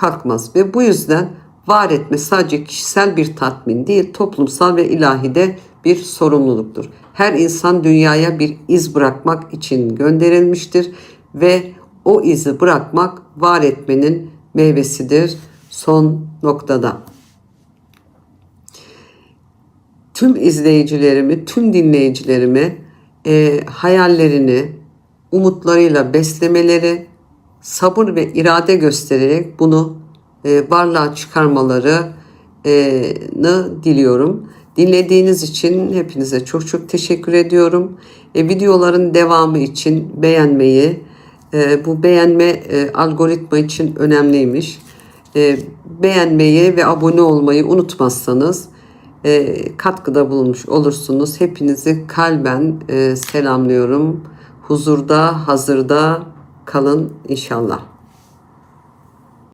kalkmaz ve bu yüzden var etme sadece kişisel bir tatmin değil, toplumsal ve ilahide bir sorumluluktur. Her insan dünyaya bir iz bırakmak için gönderilmiştir ve o izi bırakmak var etmenin meyvesidir son noktada. Tüm izleyicilerimi, tüm dinleyicilerimi e, hayallerini umutlarıyla beslemeleri, sabır ve irade göstererek bunu e, varlığa çıkarmalarını diliyorum. Dinlediğiniz için hepinize çok çok teşekkür ediyorum. E, videoların devamı için beğenmeyi, e, bu beğenme e, algoritma için önemliymiş. E, beğenmeyi ve abone olmayı unutmazsanız e, katkıda bulunmuş olursunuz. Hepinizi kalben e, selamlıyorum. Huzurda, hazırda kalın inşallah.